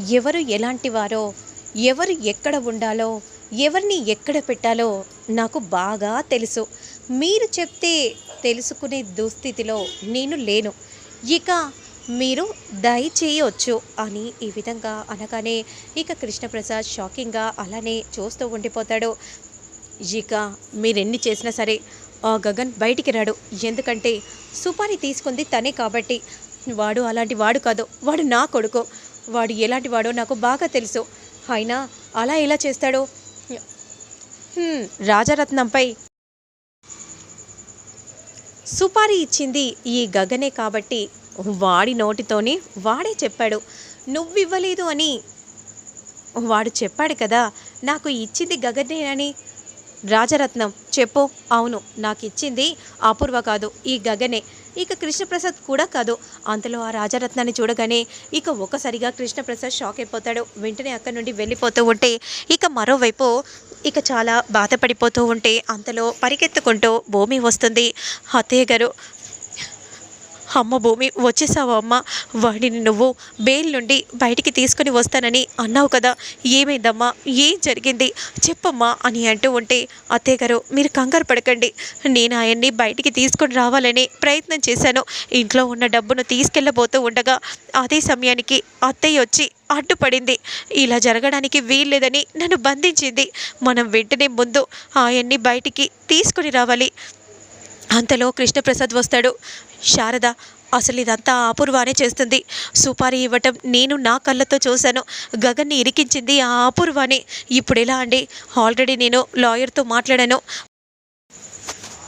ఎవరు ఎలాంటి వారో ఎవరు ఎక్కడ ఉండాలో ఎవరిని ఎక్కడ పెట్టాలో నాకు బాగా తెలుసు. మీరు చెప్తే తెలుసుకునే దుస్థితిలో నేను లేను. ఇక మీరు దయచేయవచ్చు అని ఈ విధంగా అనగానే ఇక కృష్ణప్రసాద్ షాకింగ్గా అలానే చూస్తూ ఉండిపోతాడు. ఇక మీరెన్ని చేసినా సరే ఆ గగన్ బయటికి రాడు. ఎందుకంటే సుపారి తీసుకుంది తనే కాబట్టి. వాడు అలాంటి వాడు కాదు. వాడు నా కొడుకు. వాడు ఎలాంటి వాడో నాకు బాగా తెలుసు. అయినా అలా ఎలా చేస్తాడో? రాజరత్నంపై సుపారీ ఇచ్చింది ఈ గగనే కాబట్టి వాడి నోటితోనే వాడే చెప్పాడు. నువ్వివ్వలేదు అని వాడు చెప్పాడు కదా నాకు ఇచ్చింది గగనే అని. రాజరత్నం చెప్పు. అవును నాకు ఇచ్చింది అపూర్వ కాదు ఈ గగనే. ఇక కృష్ణప్రసాద్ కూడా కాదు. అంతలో ఆ రాజారత్నాన్ని చూడగానే ఇక ఒక్కసారిగా కృష్ణప్రసాద్ షాక్ అయిపోతాడు. వెంటనే అక్కడి నుండి వెళ్ళిపోతూ ఉంటే ఇక మరోవైపు ఇక చాలా బాధపడిపోతూ ఉంటే అంతలో పరిగెత్తుకుంటూ భూమి వస్తుంది. అత్తయ్య గారు అమ్మ భూమి వచ్చేసావా అమ్మ? వాడిని నువ్వు బెయిల్ నుండి బయటికి తీసుకుని వస్తానని అన్నావు కదా. ఏమైందమ్మా? ఏం జరిగింది? చెప్పమ్మా అని అంటూ ఉంటే అత్తయ్య గారు మీరు కంగారు పడకండి. నేను ఆయన్ని బయటికి తీసుకొని రావాలని ప్రయత్నం చేశాను. ఇంట్లో ఉన్న డబ్బును తీసుకెళ్ళబోతూ ఉండగా అదే సమయానికి అత్తయ్య వచ్చి అడ్డుపడింది. ఇలా జరగడానికి వీల్లేదని నన్ను బంధించింది. మనం వెంటనే ముందు ఆయన్ని బయటికి తీసుకుని రావాలి. అంతలో కృష్ణప్రసాద్ వస్తాడు. శారద అసలు ఇదంతా అపూర్వానే చేస్తుంది. సుపారీ ఇవ్వటం నేను నా కళ్ళతో చూశాను. గగన్ని ఇరికించింది ఆ అపూర్వాని. ఇప్పుడు ఎలా అండి? ఆల్రెడీ నేను లాయర్తో మాట్లాడాను.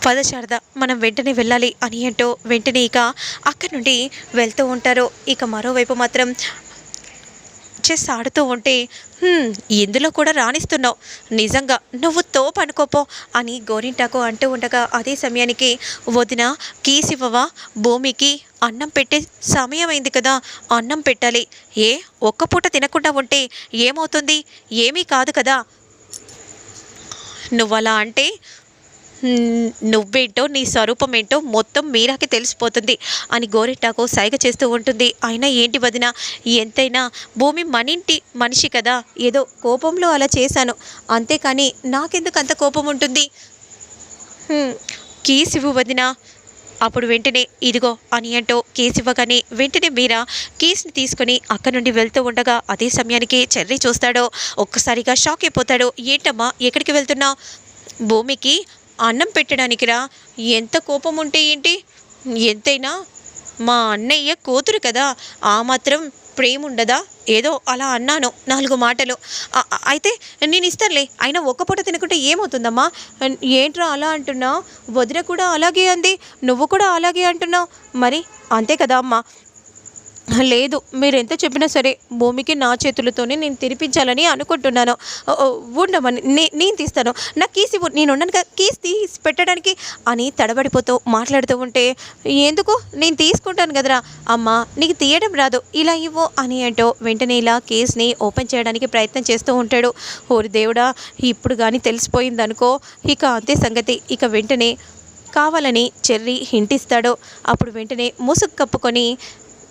పద శారద మనం వెంటనే వెళ్ళాలి అని అంటూ వెంటనే ఇక అక్కడి నుండి వెళ్తూ ఉంటారు. ఇక మరోవైపు మాత్రం చెస్ ఆడుతూ ఉంటే ఇందులో కూడా రాణిస్తున్నావు. నిజంగా నువ్వు తోపు అనుకోపో అని గోరింటాకు అంటూ ఉండగా అదే సమయానికి వదిన కీస్ భూమికి అన్నం పెట్టే సమయం అయింది కదా అన్నం పెట్టాలి. ఏ ఒక్క పూట తినకుండా ఉంటే ఏమవుతుంది? ఏమీ కాదు కదా. నువ్వు అలా అంటే నువ్వేంటో నీ స్వరూపం ఏంటో మొత్తం మీరాకి తెలిసిపోతుంది అని గోరెట్టాకు సైగ చేస్తూ ఉంటుంది. అయినా ఏంటి వదిన ఎంతైనా భూమి మనింటి మనిషి కదా ఏదో కోపంలో అలా చేశాను. అంతేకాని నాకెందుకు అంత కోపం ఉంటుంది? కీసివు ఇవ్వు వదిన అప్పుడు వెంటనే ఇదిగో అని అంటూ కేసు ఇవ్వగానే వెంటనే మీరా కేసుని తీసుకొని అక్కడి నుండి వెళ్తూ ఉండగా అదే సమయానికి చెర్రీ చూస్తాడో. ఒక్కసారిగా షాక్ అయిపోతాడు. ఏంటమ్మా ఎక్కడికి వెళ్తున్నా భూమికి అన్నం పెట్టడానికిరా? ఎంత కోపం ఉంటే ఏంటి? ఎంతైనా? మా అన్నయ్య కూతురు కదా ఆ మాత్రం ప్రేమ ఉండదా ఏదో అలా అన్నాను నాలుగు మాటలు. అయితే నేను ఇస్తానులే అయినా ఒక్క పూట తినకుంటే ఏమవుతుందమ్మా? ఏంట్రా అలా అంటున్నావు? వదిన కూడా అలాగే అంది నువ్వు కూడా అలాగే అంటున్నావు? మరి అంతే కదా అమ్మా. లేదు మీరు ఎంత చెప్పినా సరే భూమికి నా చేతులతోనే నేను తినిపించాలని అనుకుంటున్నాను. ఉండమని నే నేను తీస్తాను. నా కీస్ ఇవ్వు నేను ఉన్నాను కదా కీస్ తీసి పెట్టడానికి అని తడబడిపోతూ మాట్లాడుతూ ఉంటే ఎందుకు? నేను తీసుకుంటాను కదరా. అమ్మ నీకు తీయడం రాదు. ఇలా ఇవ్వు అని అంటూ వెంటనే ఇలా కేస్ని ఓపెన్ చేయడానికి ప్రయత్నం చేస్తూ ఉంటాడు. ఓరి దేవుడా ఇప్పుడు కానీ తెలిసిపోయిందనుకో ఇక అంతే సంగతి. ఇక వెంటనే కావాలని చెర్రీ హింటిస్తాడు. అప్పుడు వెంటనే ముసుగు కప్పుకొని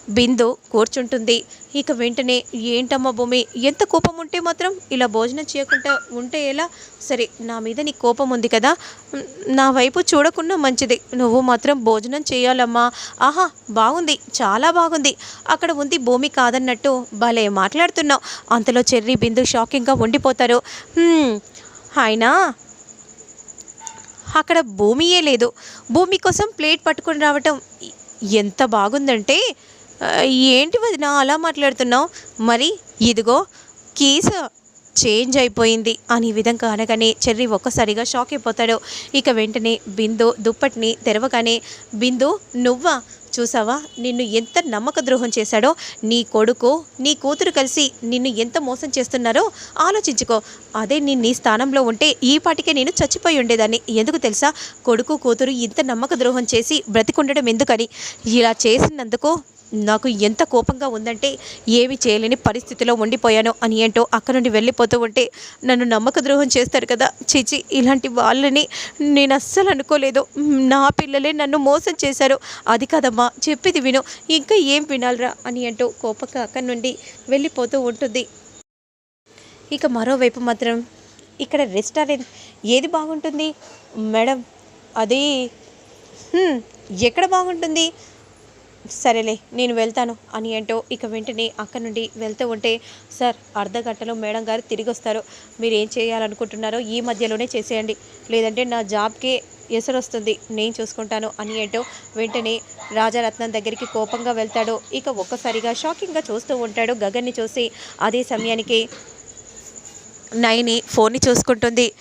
బిందు కూర్చుంటుంది. ఇక వెంటనే ఏంటమ్మా భూమి ఎంత కోపం ఉంటే మాత్రం ఇలా భోజనం చేయకుండా ఉంటే ఎలా? సరే నా మీద నీ కోపం ఉంది కదా. నా వైపు చూడకుండా మంచిది. నువ్వు మాత్రం భోజనం చేయాలమ్మా. ఆహా బాగుంది. చాలా బాగుంది. అక్కడ ఉంది భూమి కాదన్నట్టు భలే మాట్లాడుతున్నావు. అంతలో చెర్రీ బిందు షాకింగ్గా ఉండిపోతారు. "హ్మ్, అయినా అక్కడ భూమియే లేదు. భూమి కోసం ప్లేట్ పట్టుకొని రావటం ఎంత బాగుందంటే ఏంటి వదిన అలా మాట్లాడుతున్నావు? మరి ఇదిగో కేసు చేంజ్ అయిపోయింది అని విధంగా అనగానే చెర్రీ ఒక్కసారిగా షాక్ అయిపోతాడు. ఇక వెంటనే బిందు దుప్పటిని తెరవగానే బిందు నువ్వా? చూసావా? నిన్ను ఎంత నమ్మక ద్రోహం చేశాడో? నీ కొడుకు నీ కూతురు కలిసి నిన్ను ఎంత మోసం చేస్తున్నారో ఆలోచించుకో. అదే నేను నీ స్థానంలో ఉంటే ఈ పాటికే నేను చచ్చిపోయి ఉండేదాన్ని. ఎందుకు తెలుసా? కొడుకు కూతురు ఇంత నమ్మక ద్రోహం చేసి బ్రతికుండడం ఎందుకని? ఇలా చేసినందుకు నాకు ఎంత కోపంగా ఉందంటే ఏమి చేయలేని పరిస్థితిలో ఉండిపోయాను అని ఏంటో అక్కడ నుండి వెళ్ళిపోతూ ఉంటే నన్ను నమ్మక ద్రోహం చేస్తారు కదా. చిచి ఇలాంటి వాళ్ళని నేను అస్సలు అనుకోలేదు. నా పిల్లలే నన్ను మోసం చేశారు. అది కాదమ్మా చెప్పేది విను. ఇంకా ఏం వినాలరా అని అంటూ కోపంగా అక్కడి నుండి వెళ్ళిపోతూ ఉంటుంది. ఇక మరోవైపు మాత్రం ఇక్కడ రెస్టారెంట్ ఏది బాగుంటుంది? మేడం అది ఎక్కడ బాగుంటుంది? సరేలే నేను వెళ్తాను అని ఏంటో ఇక వెంటనే అక్కడి నుండి వెళ్తూ ఉంటే సార్ అర్ధ గంటలో మేడం గారు తిరిగి వస్తారు మీరు ఏం చేయాలనుకుంటున్నారో ఈ మధ్యలోనే చేసేయండి. లేదంటే నా జాబ్కే ఎసరు వస్తుంది నేను చూసుకుంటాను అని ఏంటో వెంటనే రాజారత్నం దగ్గరికి కోపంగా వెళ్తాడు. ఇక ఒక్కసారిగా షాకింగ్గా చూస్తూ ఉంటాడు గగన్ని చూసి. అదే సమయానికి నయని ఫోన్ని చూసుకుంటుంది.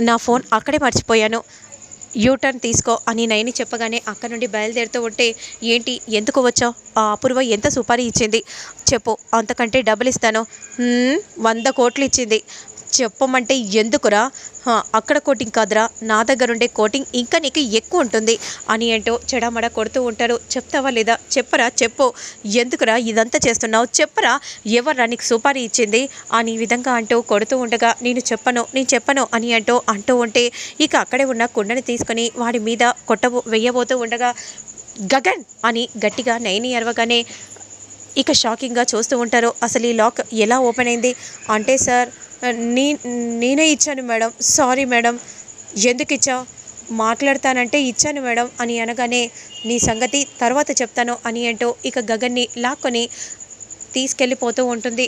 నా ఫోన్ అక్కడే మర్చిపోయాను. యూటర్న్ తీసుకో అని నయని చెప్పగానే అక్కడ నుండి బయలుదేరుతూ ఉంటే ఏంటి ఎందుకు వచ్చావు? ఆ అపూర్వ ఎంత సుపారీ ఇచ్చింది? చెప్పు అంతకంటే డబ్బులు ఇస్తాను. వంద కోట్లు ఇచ్చింది. చెప్పమంటే ఎందుకురా? అక్కడ కోటింగ్ కాదురా. నా దగ్గర ఉండే కోటింగ్ ఇంకా నీకు ఎక్కువ ఉంటుంది. అని ఏంటో చెడమడ కొడుతూ ఉంటారు చెప్తావా లేదా? చెప్పరా చెప్పు. ఎందుకురా ఇదంతా చేస్తున్నావు? చెప్పరా. ఎవర్రా నీకు సుపారీ ఇచ్చింది? అని విధంగా అంటూ కొడుతూ ఉండగా నేను చెప్పను నేను చెప్పను అని అంటూ అంటూ ఉంటే ఇక అక్కడే ఉన్న కుండని తీసుకొని వాడి మీద కొట్టబో వేయబోతూ ఉండగా గగన్! అని గట్టిగా నయని అరవగానే ఇక షాకింగ్గా చూస్తూ ఉంటారు. అసలు ఈ లాక్ ఎలా ఓపెన్ అయింది? అంటే సార్ నీ నేనే ఇచ్చాను మేడం. Sorry madam. ఎందుకు ఇచ్చావు? మాట్లాడతానంటే ఇచ్చాను మేడం అని అనగానే నీ సంగతి తర్వాత చెప్తాను అని అంటూ ఇక గగన్ని లాక్కొని తీసుకెళ్ళిపోతూ ఉంటుంది.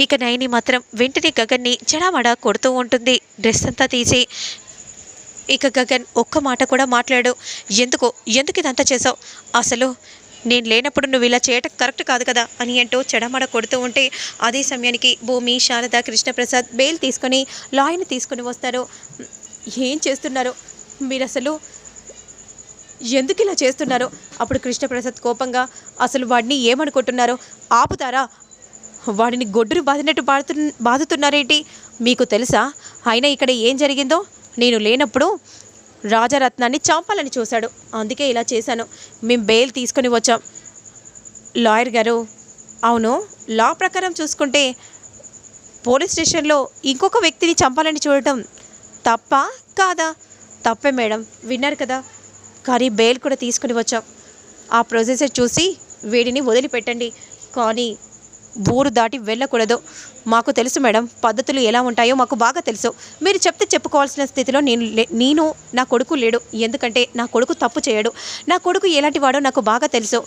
ఇక నయని మాత్రం వెంటనే గగన్ని చెడామడ కొడుతూ ఉంటుంది. డ్రెస్ అంతా తీసి ఇక గగన్ ఒక్క మాట కూడా మాట్లాడు. ఎందుకు? ఎందుకు ఇదంతా చేసావు అసలు నేను లేనప్పుడు నువ్వు ఇలా చేయటం కరెక్ట్ కాదు కదా అని అంటూ చెడమడ కొడుతూ ఉంటే అదే సమయానికి భూమి శారద కృష్ణప్రసాద్ బెయిల్ తీసుకొని లాయర్ని తీసుకొని వస్తారు. ఏం చేస్తున్నారు? మీరు అసలు ఎందుకు ఇలా చేస్తున్నారు? అప్పుడు కృష్ణప్రసాద్ కోపంగా అసలు వాడిని ఏమనుకుంటున్నారో ఆపుతారా? వాడిని గొడ్డును బాదినట్టు బాదుతు బాదుతున్నారేంటి మీకు తెలుసా? అయినా ఇక్కడ ఏం జరిగిందో? నేను లేనప్పుడు రాజరత్నాన్ని చంపాలని చూశాడు. అందుకే ఇలా చేశాను. మేము బెయిల్ తీసుకొని వచ్చాం. లాయర్ గారు అవును లా ప్రకారం చూసుకుంటే పోలీస్ స్టేషన్లో ఇంకొక వ్యక్తిని చంపాలని చూడటం తప్ప కాదా? తప్పే మేడం విన్నారు కదా. కానీ బెయిల్ కూడా తీసుకుని వచ్చాం. ఆ ప్రొసెసర్ చూసి వీడిని వదిలిపెట్టండి. కానీ ఊరు దాటి వెళ్ళకూడదు. మాకు తెలుసు మేడం పద్ధతులు ఎలా ఉంటాయో మాకు బాగా తెలుసు. మీరు చెప్తే చెప్పుకోవాల్సిన స్థితిలో నేను లే- నేను నా కొడుకు లేడు. ఎందుకంటే నా కొడుకు తప్పు చేయడు. నా కొడుకు ఎలాంటి వాడో నాకు బాగా తెలుసు.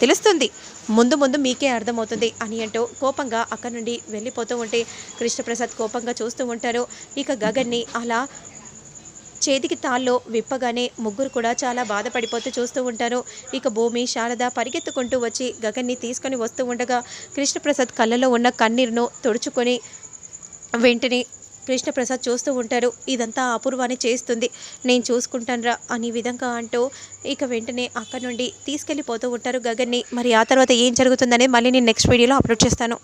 తెలుస్తుంది. ముందు ముందు మీకే అర్థమవుతుంది అని అంటూ కోపంగా అక్కడి నుండి వెళ్ళిపోతూ ఉంటే కృష్ణప్రసాద్ కోపంగా చూస్తూ ఉంటారు. ఇక గగన్ని అలా చేతికి తాళ్ళు విప్పగానే ముగ్గురు కూడా చాలా బాధపడిపోతూ చూస్తూ ఉంటారు. ఇక భూమి శారద పరిగెత్తుకుంటూ వచ్చి గగన్ని తీసుకొని వస్తూ ఉండగా కృష్ణప్రసాద్ కళ్ళలో ఉన్న కన్నీరును తుడుచుకొని వెంటనే కృష్ణప్రసాద్ చూస్తూ ఉంటారు. ఇదంతా అపూర్వాన్ని చేస్తుంది. నేను చూసుకుంటానురా అని విధంగా అంటూ ఇక వెంటనే అక్కడ నుండి తీసుకెళ్ళిపోతూ ఉంటారు గగన్ని. మరి ఆ తర్వాత ఏం జరుగుతుందనేది మళ్ళీ నేను నెక్స్ట్ వీడియోలో అప్లోడ్ చేస్తాను.